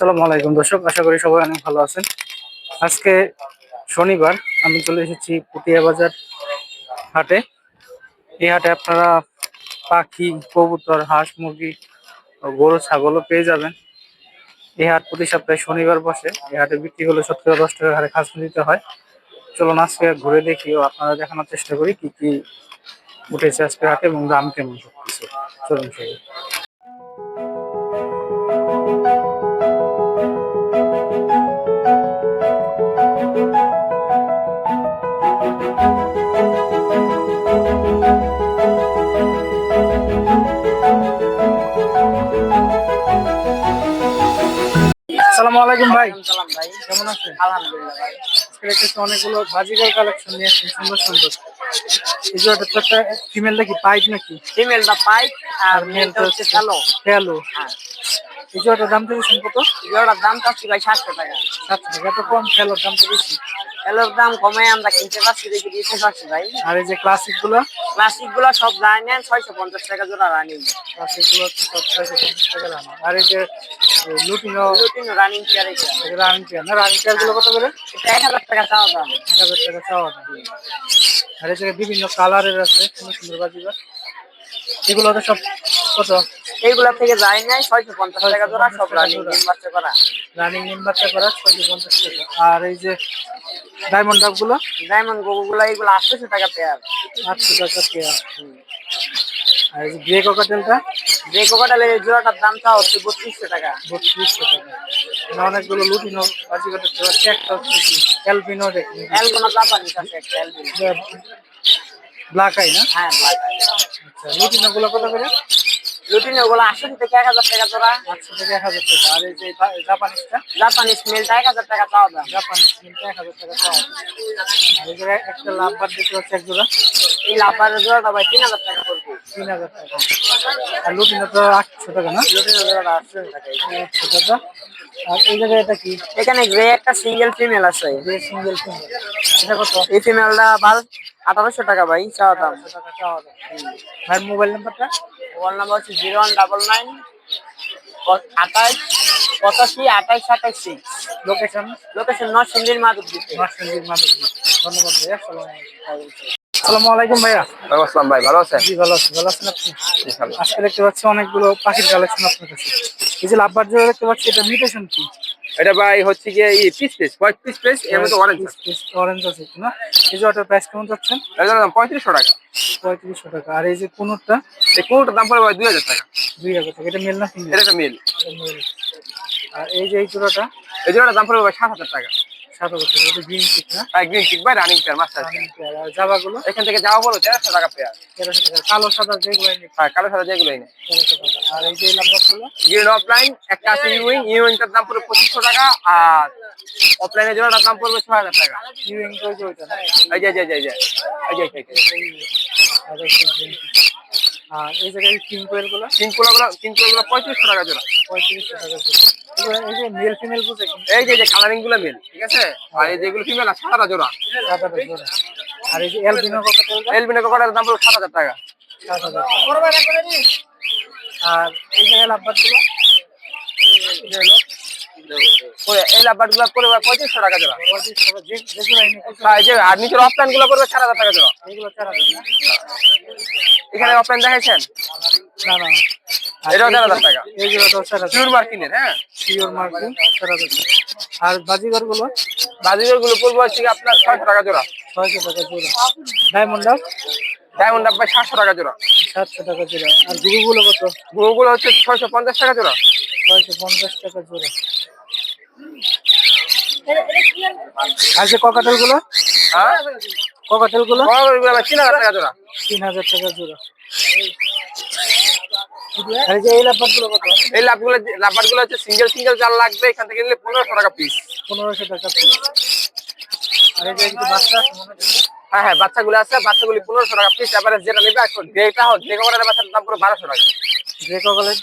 আসসালামু আলাইকুম দর্শক, আশা করি সবাই অনেক ভালো আছেন। আজকে শনিবার, আমি চলে এসেছি পুটিয়া বাজার হাটে। এই হাটে আপনারা পাখি, কবুতর, হাঁস, মুরগি গরু, ছাগলও পেয়ে যাবেন। এই হাট প্রতি সপ্তাহে শনিবার বসে। এই হাটে বিক্রি হলে সত্তর দশ টাকা হারে খাস দিতে হয়। চলুন আজকে ঘুরে দেখি ও আপনারা দেখানোর চেষ্টা করি কি কি উঠেছে আজকে হাটে এবং দাম কেমন সবকিছু। চলুন সবাই আসসালামু আলাইকুম ভাই। কেমন আছেন? আলহামদুলিল্লাহ ভাই। আজকে অনেকগুলো বাজিকার কালেকশন নিয়ে আসছেন সুন্দর সুন্দর। এই যে একটা ফিমেল দেখি পাইপ নাকি? ফিমেলটা পাইপ আর মেলটা হচ্ছে কালো খেয়ালো হ্যাঁ। এই যে দাম বেশি কত জোড়ার দাম চাচ্ছি ভাই সাতশো টাকা। সাতশো টাকা এত কম খেলোর দাম তো এলোর দাম কমে আমরা কিনতে পারছি দেখি দিতে পারছি ভাই। আর এই যে ক্লাসিকগুলো? প্লাস্টিকগুলো সব রায় নেন ছয়শো পঞ্চাশ টাকা জোড়া রানিং ক্লাসিকগুলো সব ছয়শো পঞ্চাশ টাকা দাম আর এই যে লুটিনো রানিং চেয়ার এটা রানিং চেয়ার না রানিং চেয়ারগুলো কত করে? এটা এক হাজার টাকা চাওয়া দাম। এক হাজার টাকা চাওয়া দাম। আর এই যে বিভিন্ন কালারের আছে সুন্দর বাজিবার এগুলো তো সব কত? এইগুলা থেকে যায় নাই ছয়শো পঞ্চাশ টাকা জোড়া সব রানিং তিন বাচ্চা করা। রানিং বাচ্চা করা ছয়শো পঞ্চাশ টাকা। আর এই যে ডায়মন্ড ডাবগুলো? ডায়মন্ড গোগুলা এইগুলো আটশোশো টাকা পেয়ার আটশো টাকা পেয়ার আর এই গ্রে কোকাটেলটা যে কোকাটালের এই জোড়াটার দামটা হচ্ছে বত্রিশশো টাকা। বত্রিশশো টাকা। অনেকগুলো লুটিনো বাজি করতে পারছে একটা হচ্ছে অ্যালবিনো দেখি। অ্যালগোনা জাপানিস আছে একটা অ্যালবিনো ব্ল্যাক আই না? হ্যাঁ ব্ল্যাক আচ্ছা লুটিনো গুলো কত করে? রুটিন ওগুলো আটশো থেকে এক হাজার টাকা জোড়া। আটশো থেকে এক হাজার টাকা। আর এই যে জাপানিজটা জাপানি স্মেলটা এক হাজার টাকা চাওয়া দাম জাপানিজ এক হাজার টাকা পাওয়া যায়। আর এই জায়গায় একটা লাভ বার দেখতে পাচ্ছি এক জোড়া। এই লাফারের জোড়াটা ভাই তিন হাজার টাকা পড়বে। তিন হাজার টাকা। আর লুটিনো তো আটশো টাকা না? জোড়াটা আটশো টাকা। আটশো টাকা। আর এই জায়গায় এটা কি? এখানে গ্রে একটা সিঙ্গেল ফিমেল আছে। যে সিঙ্গেল ফিঙ্গার এটা কত? এই ফিমেলটা বাল আঠারোশো টাকা ভাই চাওয়া দাম। ভাই মোবাইল নাম্বারটা মোবাইল নাম্বার হচ্ছে জিরো ওয়ান ডাবল নাইন আঠাইশ পঁচাশি আঠাইশ আঠাইশ সিক্স লোকেশন লোকেশন নরসিংদীর মাধব দিতে মাসুদ্দিন মাধব ধন্যবাদ ভাইয়া আসসালামু আলাইকুম। ভাইয়া। আসসালাম ভাই ভালো আছেন? জি ভালো আছি ভালো আছেন আপনি? আজকে দেখতে পাচ্ছি অনেকগুলো পাখির কালেকশন আপনার কাছে। এই যে লাভবার জোড়া দেখতে পাচ্ছি এটা মিউটেশন কি? এটা ভাই হচ্ছে গিয়ে এই piece piece white piece piece এর মধ্যে অরেঞ্জ অরেঞ্জ আছে না? এই যে ওটার প্রাইস কেমন যাচ্ছে? এটা দাম পঁয়ত্রিশশো টাকা। পঁয়ত্রিশশো টাকা। আর এই যে কোনটা এই কোনটার দাম পড়বে ভাই দুই হাজার টাকা। দুই হাজার টাকা। এটা মেল না ফিমেল এটা মিল আর এই যে এই জোড়াটা এই জোড়াটার দাম পড়বে ভাই সাত হাজার টাকা। সাত হাজার টাকা। গ্রিন চিক না? ভাই গ্রিন চিক ভাই রানিং পেয়ার মাস্টার আর জাবাগুলো এখান থেকে যাওয়া বলো তেরোশো টাকা পেয়ার তেরোশো টাকা। কালো সাদা যেগুলো হ্যাঁ কালো সাদা যেগুলোই নেই। আর এই যে এই গ্রিন অফলাইন একটা আছে ইউইং ইউইংটার দাম পড়বে পঁচিশশো টাকা আর অফলাইনের জোড়াটার দাম পড়বে ছয় হাজার টাকা। ইউএন তো ওইটা না? এই যে এই যে এই যে এই যে এই যে আর এই জায়গায় তিন কোয়েলগুলো তিনকুলাগুলো তিনকুলাগুলো পঁয়ত্রিশশো টাকা জোড়া। পঁয়ত্রিশশো টাকা। এই যে মেল ফিমেল বুঝে এই যে কালারিংগুলো মেল ঠিক আছে? আর এই যেগুলো ফিমেল আছে সাদা জোড়া। জোড়া। আর এই যে এলবিনো কোকাটেলটা এলবিনো কোকাটার দাম পড়বে সাত হাজার টাকা। সাত হাজার আর এই জায়গায় লাভবারগুলো করে এই লাভবারগুলো করে পঁয়ত্রিশশো টাকা জোড়া পঁয়ত্রিশ টাকা যে যে জোড়া এনে করতে আর এই নিচের অফলাইনগুলো করবে চার হাজার টাকা জোড়া এগুলো চার হাজার না? এখানে অফলাইন দেখাইছেন? না না। না। এটাও চার হাজার টাকা। এই জোড়াটাও চার হাজার। পিওর মার্কিনের হ্যাঁ? পিওর মার্কিং চার হাজার টাকা। আর বাজিগারগুলো বাজিগরগুলো পড়বে হচ্ছে আপনার ছয়শো টাকা জোড়া। ছয়শো টাকা জোড়া। ডায়মন্ড ডায়মন্ড ডাব্বাই সাতশো টাকা জোড়া। সাতশো টাকা জোড়া। আর গুরুগুলো কত? গুলো হচ্ছে ছয়শো পঞ্চাশ টাকা জোড়া। ছয়শো পঞ্চাশ টাকা জোড়া। আর যে ককাটেলগুলো? হ্যাঁ? ককাটেলগুলো? তিন হাজার টাকা জোড়া। তিন হাজার টাকা জোড়া। এই লাভগুলো হচ্ছে সিঙ্গেল সিঙ্গেল যার লাগবে এখান থেকে নিলে পনেরোশো টাকা পিস পনেরোশো টাকা piece। আর এই যে বাচ্চা। হ্যাঁ হ্যাঁ বাচ্চাগুলো আছে বাচ্চাগুলি পনেরোশো টাকা পিস এবারে যেটা নেবে এখন যেটা হোক যে কমারের বাচ্চার দাম পুরো বারোশো টাকা। যে ককালের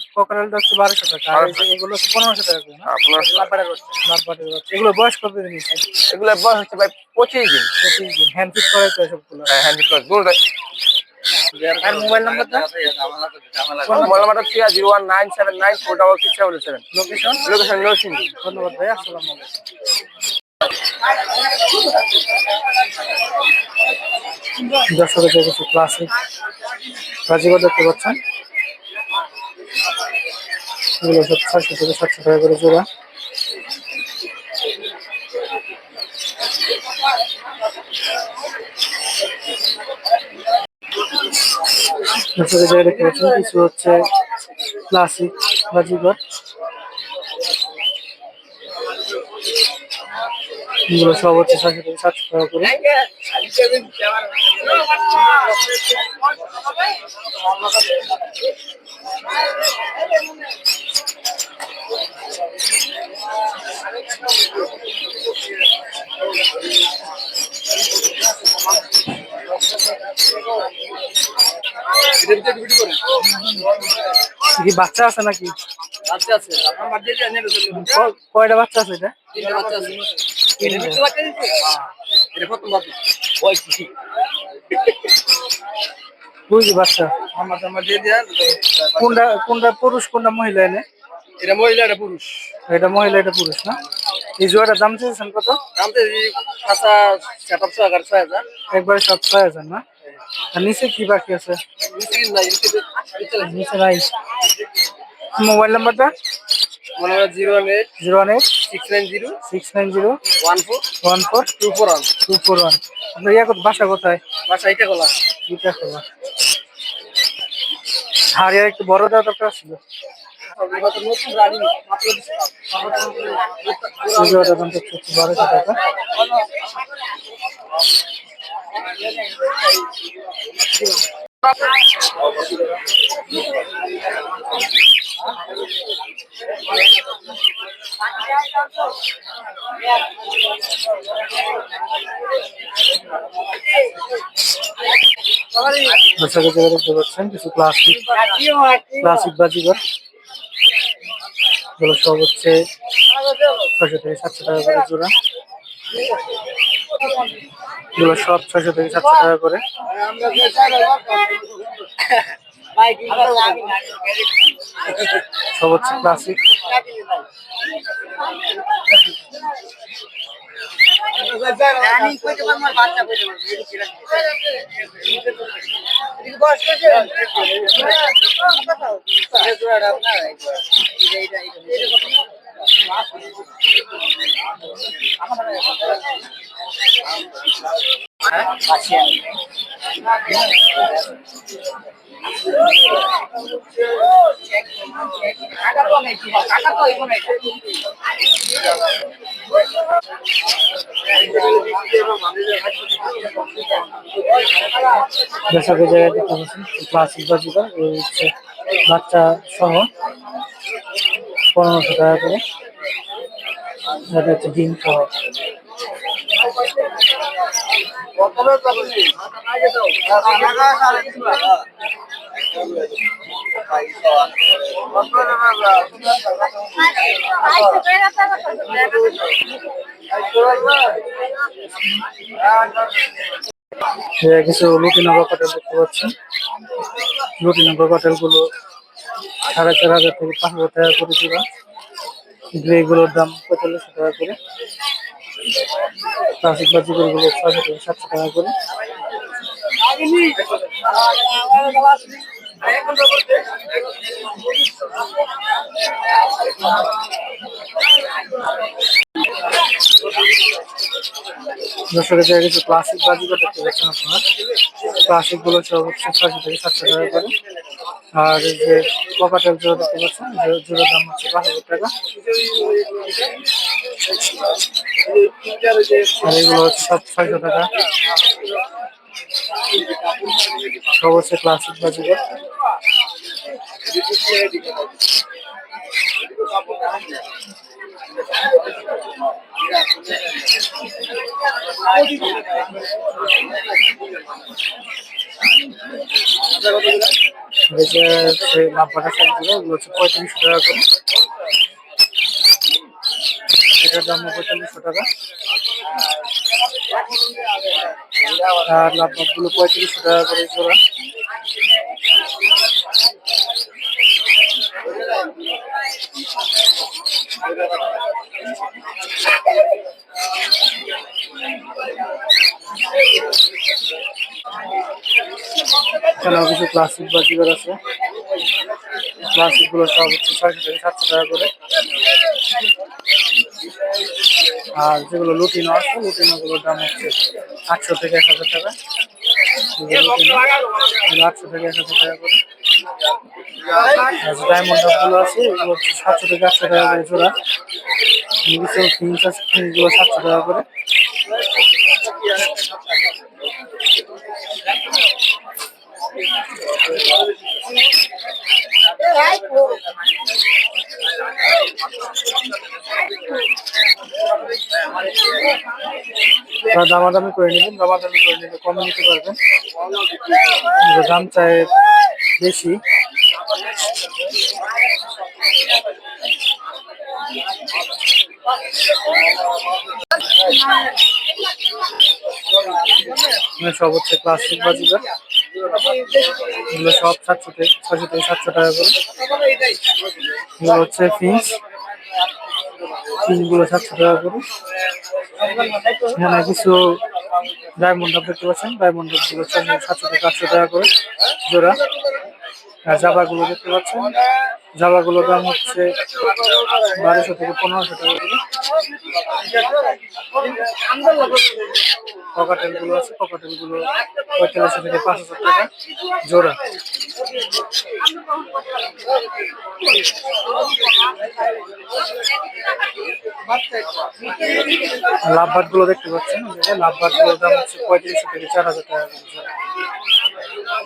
হচ্ছে বারোশো টাকা আর এগুলো হচ্ছে পনেরোশো টাকা করে হ্যাঁ, এগুলো বয়স কত দিন নিচ্ছে বয়স হচ্ছে ভাই পঁচিশ দিন। পঁচিশ দিন। হ্যান্ড ফিট করাই তো সবগুলো হ্যাঁ আর মোবাইল নাম্বারটা মোবাইল নাম্বারটা হচ্ছে zero one nine seven nine four double six seven seven. Location? Location Narsingdi. ধন্যবাদ ভাই আসসালামু আলাইকুম। দর্শকের কিছু ক্লাসিক দেখতে পাচ্ছেন। এগুলো সব ছয়শো থেকে সাতশো টাকা করে জোড়া। কিছু হচ্ছে ক্লাসিক সব হচ্ছে সাতশো টাকা করে। কি বাচ্চা আছে নাকি? আছে। আপনার বাদ দিয়ে দিয়ে কয়টা বাচ্চা আছে এটা? তিনটা বাচ্চা আছে। এটা দিতে বাচ্চা দিতে? এটা প্রথম বাচ্চা ওই কি দুই বাচ্চা? আমার আমার দিয়ে দেন। কোনটা কোনটা পুরুষ কোনটা মহিলা এনে? এটা মহিলা এটা পুরুষ? এটা মহিলা এটা পুরুষ না? এই জোড়াটার দাম চেয়েছেন কত? দাম এগারো ছয় হাজার। একবারে সাত ছয় হাজার না? আর নিচে কি বাকি আছে? নিচে নাই মোবাইল নাম্বারটা? Zero one eight zero one eight six nine zero six nine zero one four one four two four one. Two four one. আপনার ইয়া বাসা কোথায়? বাসা এটা খোলা খোলা হারিয়া একটু বড় দেওয়া দরকার ছিল। এই দাম হচ্ছে বারোশো টাকা দর্শকের দেখতে পাচ্ছেন কিছু ক্লাসিক ক্লাসিক বাজিগর এগুলো সব হচ্ছে ছয়শো থেকে সাতশো টাকা করে জোড়া। এগুলো সব ছয়শো থেকে সাতশো টাকা করে। সব হচ্ছে ক্লাসিক আছি? আমি টাকা তো টাকা তো এখানে দর্শকের জায়গায় দেখতে পাচ্ছেন ক্লাসিক বাজিগর এই হচ্ছে বাচ্চা সহ পনেরোশো টাকা করে এটা হচ্ছে ডিম সহ এ কিছু লুটিনগর কটেল দেখতে পাচ্ছেন লুটিনগর কটেলগুলো সাড়ে চার হাজার থেকে পাঁচ হাজার টাকা করে দিবা। গ্রে গুলোর দাম পঁয়তাল্লিশশো টাকা করে। ক্লাসিক বাজিগুলো গুলো ছয়শো থেকে সাতশো টাকা করে। দর্শকের জায়গায় কিছু ক্লাসিক বাজিগুলো দেখতে পাচ্ছেন আপনারা ক্লাসিকগুলো সব হচ্ছে ছয়শো থেকে সাতশো টাকা করে। আর যে ককাটেল জোড়া দেখতে পাচ্ছেন জোড়ার দাম হচ্ছে পাঁচ হাজার টাকা। আর এগুলো হচ্ছে সব ছয়শো টাকা। সব হচ্ছে ক্লাসিক হচ্ছে লাভবাটা শাড়িগুলো ওগুলো হচ্ছে পঁয়ত্রিশশো টাকা করে। এটার দাম পঁয়তাল্লিশশো টাকা। আর লাভবাটগুলো পঁয়ত্রিশশো টাকা করে জোড়া। এখানেও কিছু ক্লাসিক বাজিগার আছে। ক্লাসিকগুলো সব হচ্ছে ছয়শো থেকে সাতশো টাকা করে। আর যেগুলো লুটিনো আছে লুটিনো গুলোর দাম হচ্ছে আটশো থেকে এক হাজার টাকা। আটশো থেকে এক হাজার টাকা করে। আছে সাতশো থেকে আটশো টাকা করে আছে সাতশো টাকা করে। দামাদামি করে নেবেন, দামাদামি করে নিলে কমে নিতে পারবেন। দাম চায় বেশি। হচ্ছে প্লাস্টিক বাজিকার এগুলো সব সাতশো থেকে ছয়শো থেকে সাতশো টাকা করে। এগুলো হচ্ছে ফিস ফিসগুলো সাতশো টাকা করে। এখানে কিছু ডায়মন্ড দেখতে পাচ্ছেন। ডায়মন্ড আপগুলো সাতশো থেকে আটশো টাকা করে জোড়া। আর জাবাগুলো দেখতে পাচ্ছেন। জাবাগুলোর দাম হচ্ছে বারোশো থেকে পনেরোশো টাকা করে। পকাটেলগুলো আছে পকাটেলগুলো পঁয়তাল্লিশশো থেকে পাঁচ হাজার টাকা জোড়া। লাভবাটগুলো দেখতে পাচ্ছেন লাভবাটগুলোর দাম হচ্ছে পঁয়ত্রিশশো থেকে চার হাজার টাকা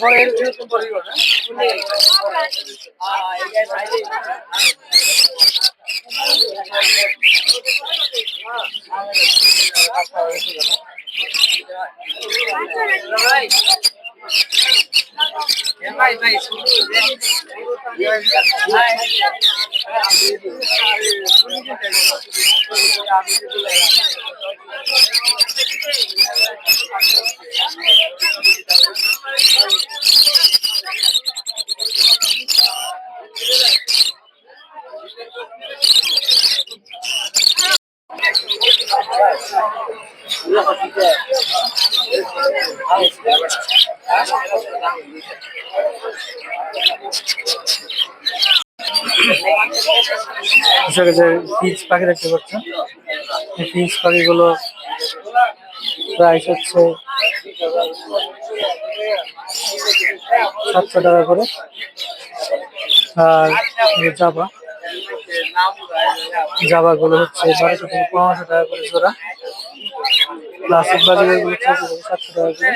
পরে এরকম পরিবার ভাই ভাই ভাই যে পিচ পাখি দেখতে পাচ্ছেন। এই পিচ পাখিগুলো প্রাইস হচ্ছে সাতশো টাকা করে। আর জাবা, জাবাগুলো হচ্ছে বারোশো থেকে পনেরোশো টাকা করে জোড়া। প্লাস্টিক বাজারগুলো সাতশো টাকা করে।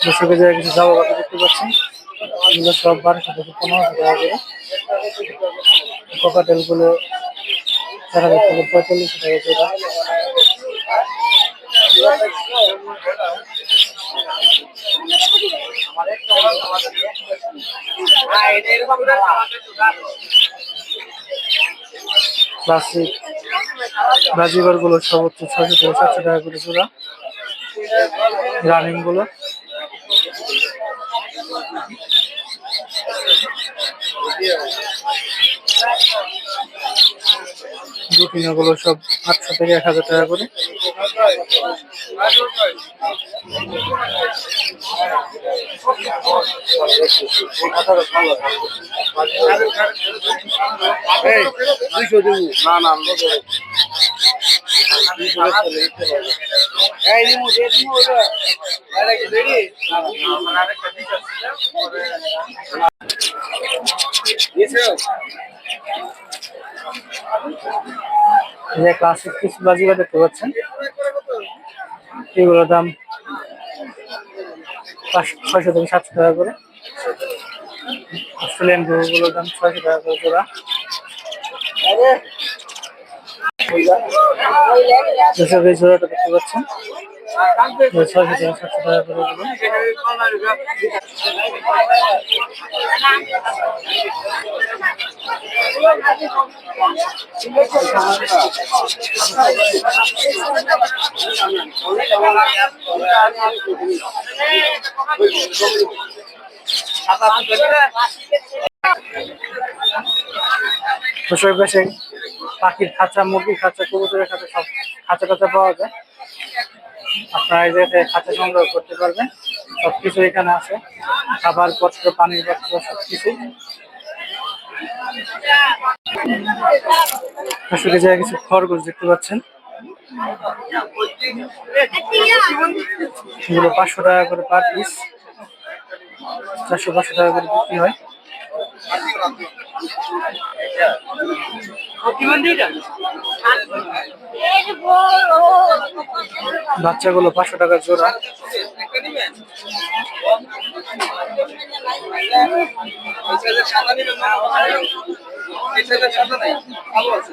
দর্শকের জায়গায় কিছু জামা কাপড় দেখতে পাচ্ছেন এগুলো সব বারোশো থেকে পনেরোশো টাকা করে ককাটেলগুলো চার হাজার থেকে পঁয়তাল্লিশশো টাকা জোড়া ক্লাসিক রাজিবারগুলো হচ্ছে ছয়শো থেকে টাকা করে জোড়া। রানিংগুলো দুটিনা গুলো সব আটশো থেকে এক হাজার টাকা করে। না না এই দিমু দিয়ে দিমু ওটা আরে কি দেরি এই যে ক্লাসিক কিছু বাজিবা দেখতে পাচ্ছেন। এগুলোর দাম ছয়শো থেকে সাতশো টাকা করে। অস্ট্রেলিয়ান গরুগুলোর দাম ছয়শো টাকা করে জোড়া। জোড়াটা দেখতে পাচ্ছেন। ছয়শো থেকে সাতশো টাকা পাখির খাঁচা, মুরগির খাঁচা, কবুতরের খাঁচা, সব খাঁচা খাঁচা পাওয়া যায়। আপনারা এই খাঁচা সংগ্রহ করতে পারবেন। সব কিছু এখানে আছে। খাবার পত্র, পানির পত্র সব কিছু আসলে জায়গায় কিছু খরগোশ দেখতে পাচ্ছেন। পাঁচশো টাকা করে পার পিস চারশো পাঁচশো টাকা করে বিক্রি হয়। বাচ্চাগুলো পাঁচশো টাকা জোড়া। আছে